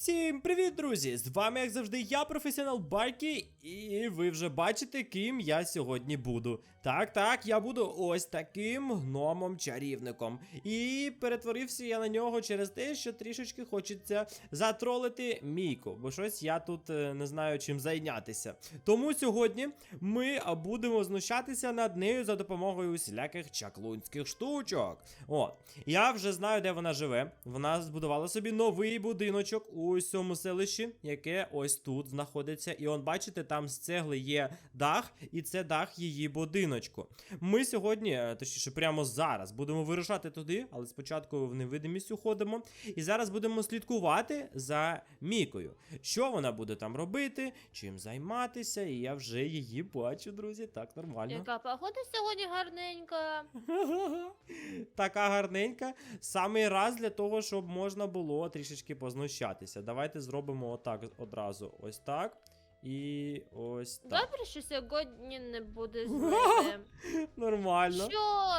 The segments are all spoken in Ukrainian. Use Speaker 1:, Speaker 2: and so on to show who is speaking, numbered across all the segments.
Speaker 1: Всім привіт, друзі! З вами, як завжди, я, професіонал Байки, і ви вже бачите, ким я сьогодні буду. Так, так, я буду ось таким гномом-чарівником. І перетворився я на нього через те, що трішечки хочеться затролити Мійку, бо щось я тут е, не знаю чим зайнятися. Тому сьогодні ми будемо знущатися над нею за допомогою усіляких чаклунських штучок. От, я вже знаю, де вона живе. Вона збудувала собі новий будиночок у цьому селищі, яке ось тут знаходиться. І он, бачите, там з цегли є дах, і це дах її будиночку. Ми сьогодні, е, точніше, прямо зараз, будемо вирушати туди, але спочатку в невидимість уходимо. І зараз будемо слідкувати за Мікою. Що вона буде там робити, чим займатися, і я вже її бачу, друзі. Так, нормально.
Speaker 2: Яка погода сьогодні гарненька.
Speaker 1: Така гарненька. Самий раз для того, щоб можна було трішечки познущатися. Давайте зробимо отак одразу. Ось так. І ось так.
Speaker 2: Добре, що сьогодні не буде злити.
Speaker 1: Нормально.
Speaker 2: Що?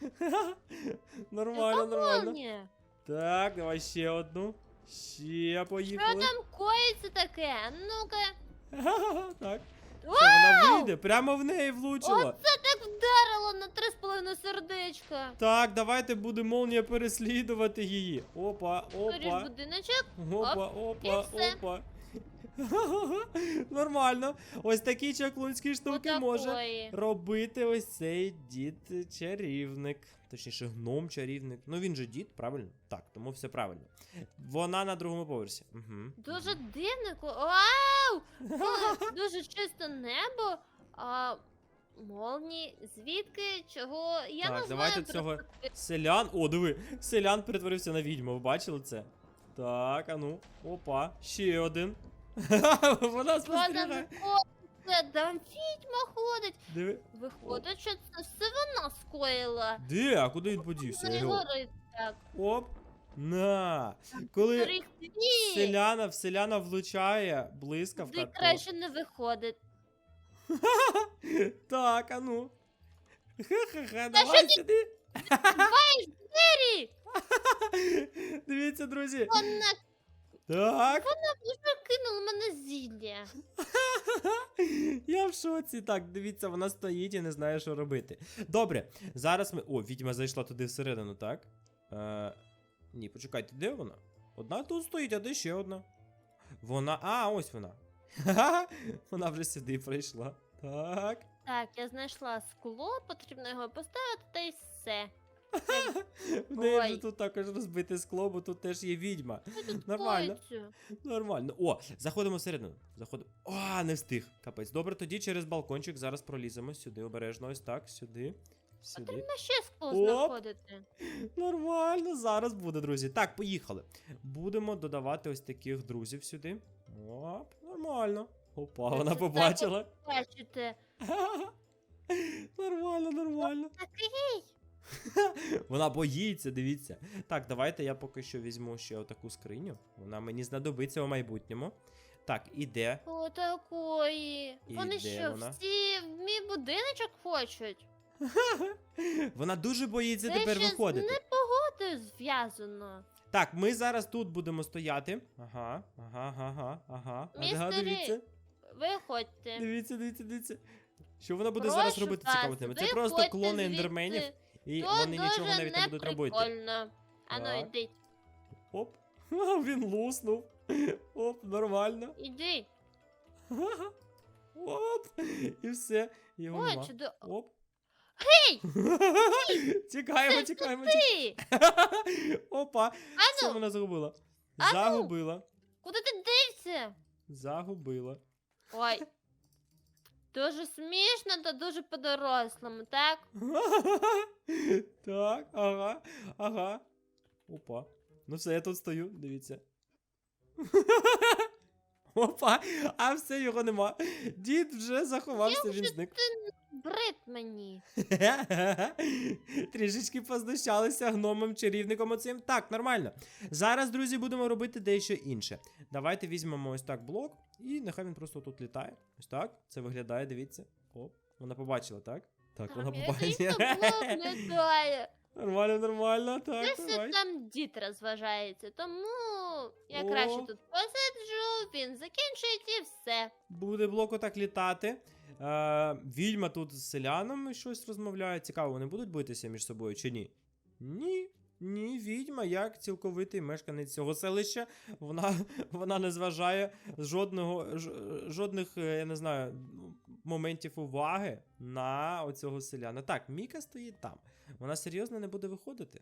Speaker 1: Нормально, нормально. Так, давай ще одну. Ще
Speaker 2: Що
Speaker 1: поїхали.
Speaker 2: там коїться таке? Ну-ка.
Speaker 1: Так. Що, вона вийде, прямо в неї влучила.
Speaker 2: Оце так вдарило на 3,5 сердечка.
Speaker 1: Так, давайте буде молнія переслідувати її. Опа,
Speaker 2: Скоріш
Speaker 1: опа.
Speaker 2: будиночок.
Speaker 1: Опа, опа,
Speaker 2: і все.
Speaker 1: опа. Нормально. Ось такі чаклунські штуки може робити ось цей дід чарівник. Точніше, гном чарівник. Ну він же дід, правильно? Так, тому все правильно. Вона на другому поверсі. Угу.
Speaker 2: Дуже дивно. Вау! Дуже чисте небо. А молні, звідки? Чого? Я
Speaker 1: Так,
Speaker 2: не
Speaker 1: давайте
Speaker 2: знаю.
Speaker 1: цього
Speaker 2: просто.
Speaker 1: Селян. О, диви, селян перетворився на відьму. Ви бачили це? Так, а ну. Опа, ще один. Вона
Speaker 2: Вона
Speaker 1: спостерігає.
Speaker 2: виходить, там відьма ходить.
Speaker 1: Диви.
Speaker 2: Виходить, що це все вона скоїла.
Speaker 1: Де? А куди він подівся?
Speaker 2: Не
Speaker 1: Його?
Speaker 2: горить так.
Speaker 1: Оп. На. Коли
Speaker 2: Доріг
Speaker 1: селяна в селяна влучає блискавка. то-
Speaker 2: краще не виходить.
Speaker 1: Так, а ну. Ха-ха-ха, давай сюди.
Speaker 2: Двері!
Speaker 1: Дивіться, друзі.
Speaker 2: Вона
Speaker 1: Так.
Speaker 2: Кинула.
Speaker 1: Я в шоці. Так, дивіться, вона стоїть і не знає, що робити. Добре, зараз ми. О, відьма зайшла туди всередину, так? Е... Ні, почекайте, де вона? Одна тут стоїть, а де ще одна? Вона. А, ось вона. Вона вже сюди прийшла. Так.
Speaker 2: Так, я знайшла скло, потрібно його поставити та й все.
Speaker 1: В неї вже
Speaker 2: Ой.
Speaker 1: тут також розбите скло, бо тут теж є відьма. Нормально.
Speaker 2: коїться?
Speaker 1: Нормально. О, заходимо всередину. Заходимо. О, не встиг. Капець. Добре, тоді через балкончик зараз проліземо сюди обережно. Ось так, сюди. Сюди.
Speaker 2: Потрібно ще скло
Speaker 1: Оп.
Speaker 2: знаходити.
Speaker 1: Нормально, зараз буде, друзі. Так, поїхали. Будемо додавати ось таких друзів сюди. Оп, нормально. Опа, вона побачила.
Speaker 2: Бачите.
Speaker 1: Нормально, нормально. Вона боїться, дивіться. Так, давайте я поки що візьму ще отаку скриню. Вона мені знадобиться у майбутньому. Так, іде.
Speaker 2: Отакої.
Speaker 1: І
Speaker 2: Вони
Speaker 1: де
Speaker 2: що,
Speaker 1: вона?
Speaker 2: всі в мій будиночок хочуть?
Speaker 1: Вона дуже боїться
Speaker 2: Це
Speaker 1: тепер
Speaker 2: ще з
Speaker 1: виходити.
Speaker 2: непогодою зв'язано.
Speaker 1: Так, ми зараз тут будемо стояти. Ага, ага, ага, ага. Ага,
Speaker 2: Містери,
Speaker 1: дивіться.
Speaker 2: Виходьте.
Speaker 1: Дивіться, дивіться, дивіться. Що вона буде
Speaker 2: Прошу
Speaker 1: зараз робити
Speaker 2: вас,
Speaker 1: цікаво теми? Це
Speaker 2: виходьте
Speaker 1: просто клони
Speaker 2: звідси.
Speaker 1: ендерменів, і
Speaker 2: То
Speaker 1: вони нічого навіть не будуть робити.
Speaker 2: неприкольно. Ану,
Speaker 1: Так. Оп. Він луснув. Оп, нормально.
Speaker 2: Іди.
Speaker 1: Оп. І все. Його
Speaker 2: Ой,
Speaker 1: нема.
Speaker 2: чудо.
Speaker 1: Оп.
Speaker 2: Гей!
Speaker 1: Тікаємо, тікаємо,
Speaker 2: Ти!
Speaker 1: Опа. Все
Speaker 2: Ану,
Speaker 1: вона загубила.
Speaker 2: Ану.
Speaker 1: Загубила.
Speaker 2: куди ти дився?
Speaker 1: Загубила.
Speaker 2: Ой. Дуже смішно та дуже по-дорослому, так?
Speaker 1: Так, ага, ага. Опа. Ну все, я тут стою, дивіться. Опа, а все його нема. Дід вже заховався, він зник.
Speaker 2: Бред мені.
Speaker 1: Трішечки познущалися гномом чарівником оцим. Так, нормально. Зараз, друзі, будемо робити дещо інше. Давайте візьмемо ось так блок, і нехай він просто тут літає. Ось так. Це виглядає, дивіться. Оп, вона побачила, так? Так, вона побачила. Нормально, нормально, так,
Speaker 2: Десь
Speaker 1: давай.
Speaker 2: там дід розважається, тому я
Speaker 1: О.
Speaker 2: краще тут посиджу, він закінчить і все.
Speaker 1: Буде блок отак літати. Е, відьма тут з селянами щось розмовляє. Цікаво, вони будуть битися між собою чи ні? Ні. Ні, відьма, як цілковитий мешканець цього селища, вона, вона не зважає жодного, ж, жодних, е, я не знаю, моментів уваги на оцього селяна. Так, Міка стоїть там. Вона серйозно не буде виходити.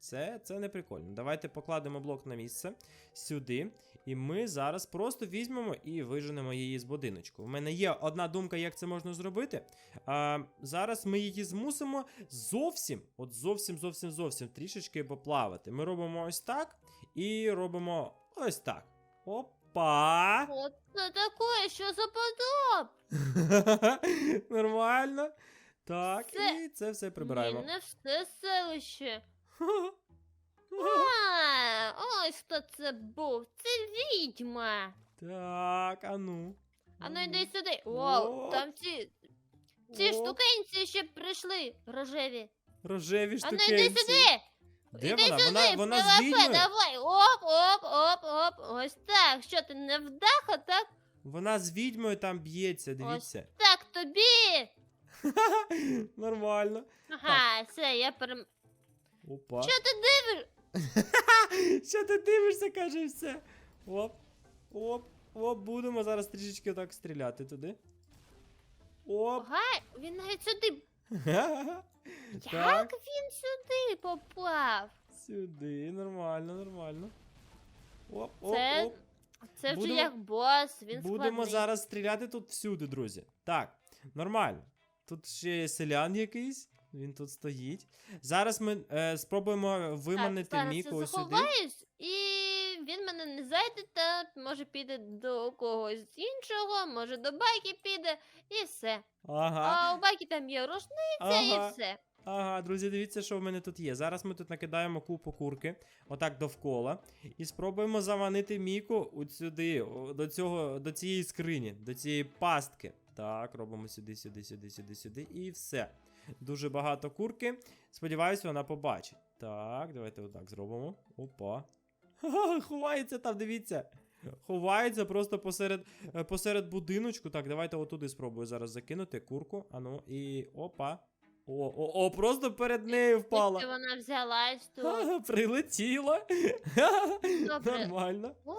Speaker 1: Це, це не прикольно. Давайте покладемо блок на місце сюди. І ми зараз просто візьмемо і виженемо її з будиночку. У мене є одна думка, як це можна зробити. А, зараз ми її змусимо зовсім, от зовсім, зовсім, зовсім трішечки поплавати. Ми робимо ось так і робимо ось так. Опа!
Speaker 2: От це таке, що за подоб?
Speaker 1: Нормально. Так,
Speaker 2: Це-
Speaker 1: і це все прибираємо.
Speaker 2: Ні, не все селище. А, ось хто це був. Це відьма.
Speaker 1: Так, а ну.
Speaker 2: А ну йди сюди. Вау,
Speaker 1: О.
Speaker 2: там ці, ці
Speaker 1: О,
Speaker 2: штукенці ще прийшли, рожеві.
Speaker 1: Рожеві
Speaker 2: А ну
Speaker 1: штукенці.
Speaker 2: йди сюди.
Speaker 1: Де
Speaker 2: Іди
Speaker 1: вона?
Speaker 2: сюди,
Speaker 1: Вона, вона з відьмою?
Speaker 2: давай. Оп, оп, оп, оп. Ось так. Що ти не вдаха, так?
Speaker 1: Вона з відьмою там б'ється, дивіться.
Speaker 2: Так тобі.
Speaker 1: Нормально.
Speaker 2: Ага, все, я перем...
Speaker 1: Опа.
Speaker 2: Що ти дивиш?
Speaker 1: Що ти дивишся, каже, все. Оп. Оп. Оп, будемо зараз трішечки так стріляти туди. Оп.
Speaker 2: Ага, він навіть сюди.
Speaker 1: Так,
Speaker 2: Як він сюди попав?
Speaker 1: сюди, нормально, нормально. Оп, оп,
Speaker 2: Це,
Speaker 1: оп.
Speaker 2: це вже
Speaker 1: Будемо-
Speaker 2: як бос, він
Speaker 1: Будемо
Speaker 2: складний.
Speaker 1: зараз стріляти тут всюди, друзі. Так, нормально. Тут ще є селян якийсь. Він тут стоїть. Зараз ми е, спробуємо виманити
Speaker 2: так,
Speaker 1: Міку
Speaker 2: я
Speaker 1: сюди.
Speaker 2: заховаюсь, і він мене не зайде, та може піде до когось іншого, може до байки піде, і все.
Speaker 1: Ага,
Speaker 2: А у байки там є рушниця,
Speaker 1: ага,
Speaker 2: і все.
Speaker 1: ага, друзі, дивіться, що в мене тут є. Зараз ми тут накидаємо купу курки, отак довкола, і спробуємо заманити Міку от сюди, до цього, до цієї скрині, до цієї пастки. Так, робимо сюди, сюди, сюди, сюди, сюди, і все. Дуже багато курки. Сподіваюсь, вона побачить. Так, давайте отак зробимо. Опа. Ха-ха, ховається там, дивіться. Ховається просто посеред, е, посеред будиночку. Так, давайте отуди спробую зараз закинути курку. Ану, і опа. О, о, о, просто перед нею впала.
Speaker 2: вона взялась тут?
Speaker 1: Ха, Прилетіла.
Speaker 2: Добре.
Speaker 1: Нормально.
Speaker 2: О,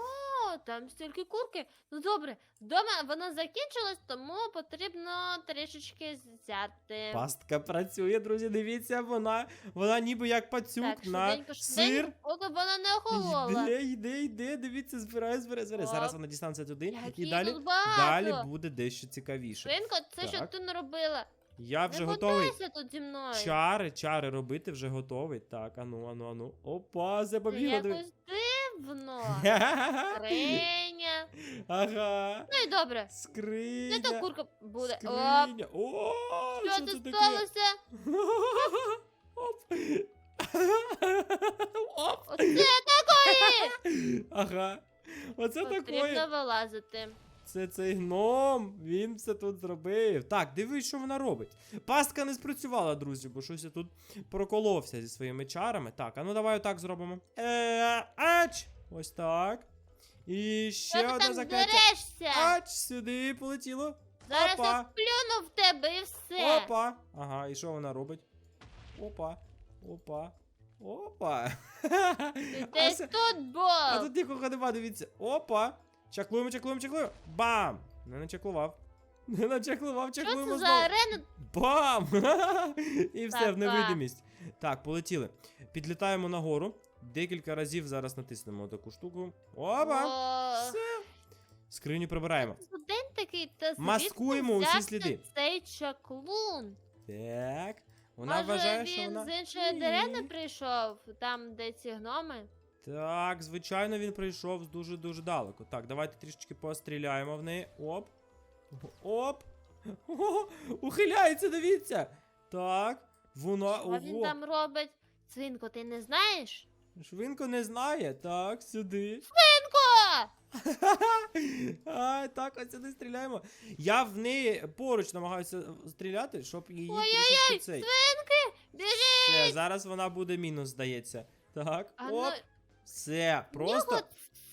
Speaker 2: там стільки курки. Ну добре, вдома вона закінчилась, тому потрібно трішечки взяти.
Speaker 1: Пастка працює, друзі. Дивіться, вона, вона ніби як пацюк
Speaker 2: Так,
Speaker 1: на
Speaker 2: швиденько,
Speaker 1: сир.
Speaker 2: поки вона не охолола.
Speaker 1: Йде, йде, йде, дивіться, збирає, збирає, збирає. Зараз вона дістанеться туди,
Speaker 2: Як
Speaker 1: і далі, далі буде дещо цікавіше.
Speaker 2: Швидко, це що ти не робила?
Speaker 1: Я вже
Speaker 2: не
Speaker 1: готовий.
Speaker 2: тут зі мною.
Speaker 1: Чари, чари робити вже готовий. Так, ану, ану, ану. Опа, запобігла.
Speaker 2: якось дивно.
Speaker 1: Ха-ха-ха.
Speaker 2: Скриня.
Speaker 1: Ага.
Speaker 2: Ну і добре.
Speaker 1: Скриня.
Speaker 2: Не то курка буде. Оп,
Speaker 1: Скриня. О,
Speaker 2: що
Speaker 1: що
Speaker 2: це сталося?
Speaker 1: Оп. Оп.
Speaker 2: Оце такої!
Speaker 1: Ага. Оце
Speaker 2: Потрібно вилазити.
Speaker 1: Це цей гном, він все тут зробив. Так, дивись, що вона робить. Пастка не спрацювала, друзі, бо щось я тут проколовся зі своїми чарами. Так, а ну давай отак зробимо. Е, ач! Ось так. І
Speaker 2: Що
Speaker 1: ще
Speaker 2: ти
Speaker 1: одне
Speaker 2: там
Speaker 1: закляття.
Speaker 2: дерешся?
Speaker 1: Ач, сюди полетіло.
Speaker 2: Зараз
Speaker 1: Опа.
Speaker 2: я плюну в тебе і все.
Speaker 1: Опа. Ага, і що вона робить? Опа. Опа. Опа.
Speaker 2: Ти
Speaker 1: А це-
Speaker 2: тут був.
Speaker 1: А тут нікого нема, дивіться. Опа! Чаклуємо, чаклуємо, чаклуємо. Бам! Не начаклував. Не начаклував,
Speaker 2: Що
Speaker 1: чаклуємо
Speaker 2: це за арена?
Speaker 1: Бам! І все,
Speaker 2: Так,
Speaker 1: в невидимість. Так, полетіли. Підлітаємо нагору. Декілька разів зараз натиснемо таку штуку. Опа!
Speaker 2: О,
Speaker 1: Все. Скриню прибираємо.
Speaker 2: Такий, та
Speaker 1: Маскуємо усі сліди.
Speaker 2: цей чаклун?
Speaker 1: Так. Вона
Speaker 2: Може
Speaker 1: вважає,
Speaker 2: він
Speaker 1: що вона.
Speaker 2: з іншої дерени прийшов, там де ці гноми?
Speaker 1: Так, звичайно, він прийшов з дуже-дуже далеко. Так, давайте трішечки постріляємо в неї. Оп. Оп. О, ухиляється, дивіться. Так. Вона.
Speaker 2: Що він
Speaker 1: Ого.
Speaker 2: там робить? Свинко, ти не знаєш?
Speaker 1: Швинко не знає. Так, сюди.
Speaker 2: Свинко!
Speaker 1: А, так, ось сюди стріляємо. Я в неї поруч намагаюся стріляти, щоб її
Speaker 2: Ой-ой-ой,
Speaker 1: цей.
Speaker 2: Свинки! Біжи!
Speaker 1: Все, зараз вона буде мінус, здається. Так,
Speaker 2: А ну,
Speaker 1: оп, все, просто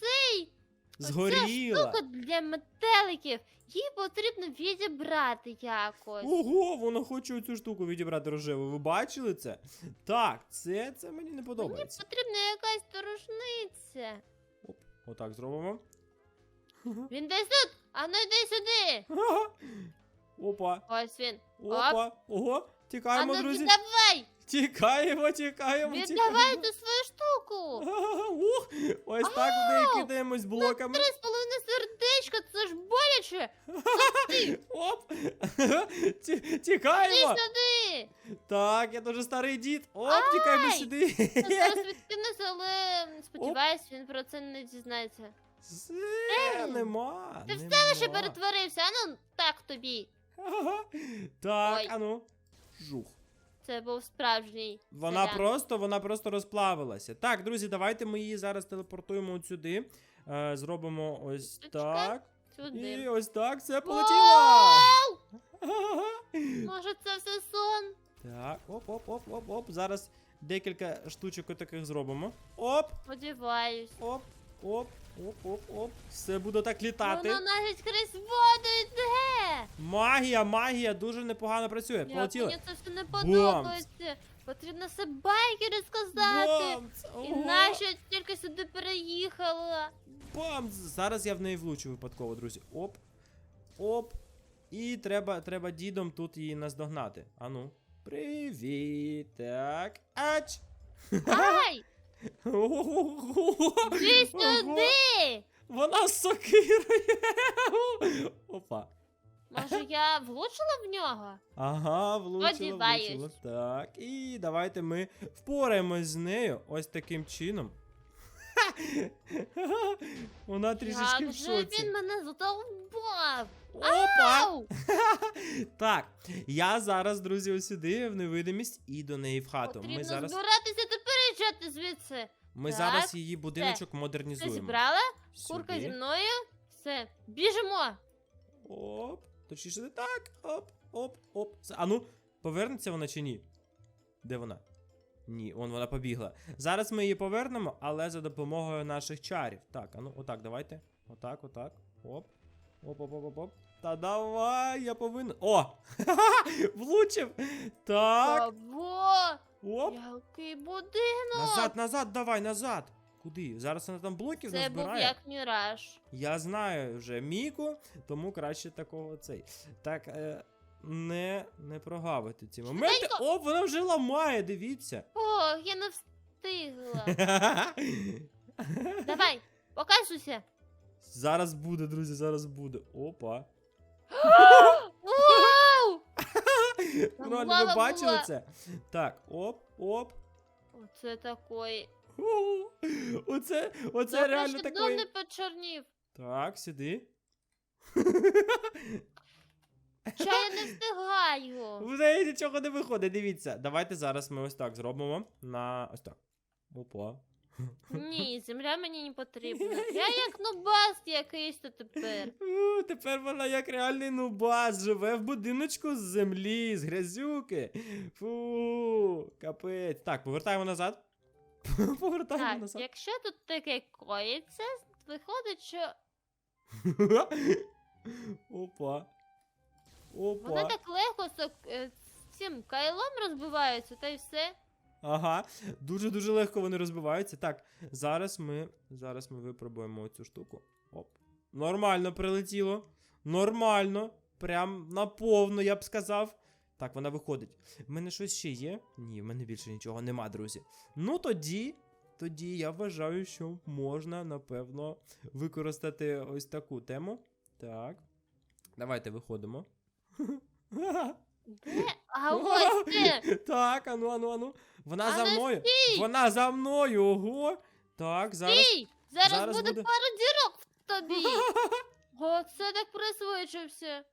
Speaker 2: цей
Speaker 1: згоріла.
Speaker 2: штука для метеликів. Її потрібно відібрати якось.
Speaker 1: Ого, вона хоче цю штуку відібрати рожеву. Ви бачили це? Так, це, це мені не
Speaker 2: Мені
Speaker 1: подобається.
Speaker 2: потрібна якась дорожниця.
Speaker 1: Оп, отак зробимо.
Speaker 2: Він десь тут! А ну йди сюди!
Speaker 1: Ага. Опа,
Speaker 2: Ось він.
Speaker 1: опа, ого,
Speaker 2: А
Speaker 1: тікаємо,
Speaker 2: ну
Speaker 1: друзі.
Speaker 2: віддавай!
Speaker 1: Тікаємо, тікаємо,
Speaker 2: Віддавай
Speaker 1: тікаємо.
Speaker 2: ту свою штуку!
Speaker 1: Ага, Ух, ось так в неї кидаємось блоками.
Speaker 2: Три з половиною сердечка, це ж боляче!
Speaker 1: Оп! Ті- Тікаємо!
Speaker 2: сюди!
Speaker 1: Так, я дуже старий дід. Оп, тікаємо сюди.
Speaker 2: Я зараз відкинуся, але сподіваюсь, він про це не дізнається.
Speaker 1: Все, нема.
Speaker 2: Ти все лише перетворився, а ну так тобі.
Speaker 1: Так,
Speaker 2: Ой.
Speaker 1: ану. Жух.
Speaker 2: Це був справжній.
Speaker 1: Вона
Speaker 2: селян.
Speaker 1: просто, вона просто розплавилася. Так, друзі, давайте ми її зараз телепортуємо от сюди. Е, зробимо ось
Speaker 2: Штучка.
Speaker 1: так.
Speaker 2: Сюди.
Speaker 1: І ось так все полетіло.
Speaker 2: Може, це все сон?
Speaker 1: Так, оп, оп, оп, оп, оп. Зараз декілька штучок таких зробимо. Оп,
Speaker 2: Сподіваюсь.
Speaker 1: оп, оп, оп, оп, оп. Все буде так літати.
Speaker 2: Воно навіть крізь воду йде.
Speaker 1: Магія, магія дуже непогано працює.
Speaker 2: Як
Speaker 1: Полетіли.
Speaker 2: мені це все не подобається. Потрібно все байки розказати.
Speaker 1: Бамц!
Speaker 2: І
Speaker 1: Ого!
Speaker 2: нащо я тільки сюди переїхала?
Speaker 1: Бамц! Зараз я в неї влучу випадково, друзі. Оп. Оп. І треба, треба дідом тут її наздогнати. Ану. Привіт. Так. Ач!
Speaker 2: Ай!
Speaker 1: Ого!
Speaker 2: Ти сюди!
Speaker 1: Вона з сокирою. Опа.
Speaker 2: Може, я влучила в нього?
Speaker 1: Ага, влучила,
Speaker 2: Сподіваюсь.
Speaker 1: влучила. Так, і давайте ми впораємось з нею ось таким чином. Вона трішечки
Speaker 2: Як
Speaker 1: в
Speaker 2: же
Speaker 1: шоці.
Speaker 2: він мене задовбав?
Speaker 1: Опа!
Speaker 2: Ау!
Speaker 1: Так, я зараз, друзі, ось сюди в невидимість і до неї в хату.
Speaker 2: Потрібно
Speaker 1: Ми зараз,
Speaker 2: збиратися та переїжджати звідси.
Speaker 1: ми
Speaker 2: Так,
Speaker 1: зараз її будиночок
Speaker 2: Ти
Speaker 1: модернізуємо.
Speaker 2: зібрала? Курка зі мною? Все, біжимо.
Speaker 1: Оп, точніше не так. Оп, оп, оп. А ну, повернеться вона чи ні? Де вона? Ні, он вона побігла. Зараз ми її повернемо, але за допомогою наших чарів. Так, а ну, отак, давайте. Отак, отак. Оп. Оп, оп, оп, оп, оп. Та давай, я повинен. О! Влучив! Так.
Speaker 2: Ого!
Speaker 1: Оп.
Speaker 2: Який будинок!
Speaker 1: Назад, назад, давай, назад. Куди? Зараз вона там блоків
Speaker 2: Це був
Speaker 1: назбирає.
Speaker 2: як міраж.
Speaker 1: Я знаю вже Міку, тому краще такого цей. Так, е, не, не прогавити ці моменти.
Speaker 2: Швиденько.
Speaker 1: О, вона вже ламає, дивіться.
Speaker 2: Ох, я не встигла. Давай, показуйся.
Speaker 1: зараз буде, друзі, зараз буде. Опа. Реально,
Speaker 2: лава
Speaker 1: ви бачили це? Так, оп, оп.
Speaker 2: Оце.
Speaker 1: Ху. Оце, оце
Speaker 2: Добре,
Speaker 1: реально
Speaker 2: дом не почорнів.
Speaker 1: Так, сюди.
Speaker 2: Що я не встигаю.
Speaker 1: В неї нічого не виходить, дивіться. Давайте зараз ми ось так зробимо. На ось так. Опа.
Speaker 2: Ні, земля мені не потрібна. Я як нубаст якийсь то тепер.
Speaker 1: Тепер вона як реальний нубас, живе в будиночку з землі, з грязюки. Фу, капець. Так, повертаємо назад. Повертаємо
Speaker 2: Так,
Speaker 1: назад.
Speaker 2: якщо тут таке коїться, виходить, що
Speaker 1: Опа. Опа.
Speaker 2: так легко з е, з цим кайлом розбиваються, та й все.
Speaker 1: Ага. Дуже-дуже легко вони розбиваються. Так, зараз ми. Зараз ми випробуємо цю штуку. Нормально прилетіло. Нормально. Прям наповно, я б сказав. Так, вона виходить. В мене щось ще є? Ні, в мене більше нічого нема, друзі. Ну тоді. Тоді я вважаю, що можна, напевно, використати ось таку тему. Так. Давайте виходимо.
Speaker 2: Де? А ось ти!
Speaker 1: Так, ану, ану, ану. Вона за
Speaker 2: ну
Speaker 1: мною.
Speaker 2: стій!
Speaker 1: Вона за мною, ого. Так, зараз.
Speaker 2: Стій! Зараз,
Speaker 1: зараз
Speaker 2: буде,
Speaker 1: буде.
Speaker 2: в тобі. Оце так присвоїчився.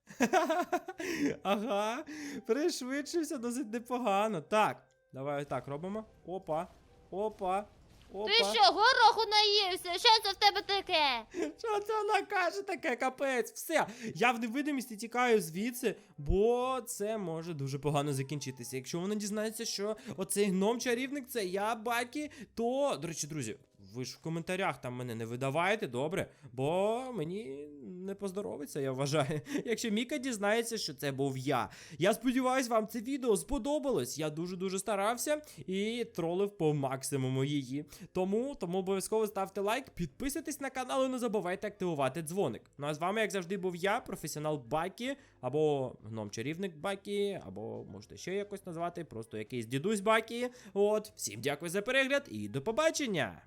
Speaker 1: ага. Пришвидшився досить непогано. Так, давай так робимо. Опа. Опа. Опа.
Speaker 2: Ти що, гороху наївся? Що це в тебе таке?
Speaker 1: Що це вона каже таке, капець? Все, я в невидимості тікаю звідси, бо це може дуже погано закінчитися. Якщо вона дізнається, що оцей гном-чарівник це я, Бакі, то, до речі, друзі, ви ж в коментарях там мене не видавайте, добре? Бо мені не поздоровиться, я вважаю. Якщо Міка дізнається, що це був я. Я сподіваюсь, вам це відео сподобалось. Я дуже-дуже старався і тролив по максимуму її. Тому, тому обов'язково ставте лайк, підписуйтесь на канал і не забувайте активувати дзвоник. Ну а з вами, як завжди, був я, професіонал Бакі, або гном-чарівник Бакі, або можете ще якось назвати, просто якийсь дідусь Бакі. От, всім дякую за перегляд і до побачення!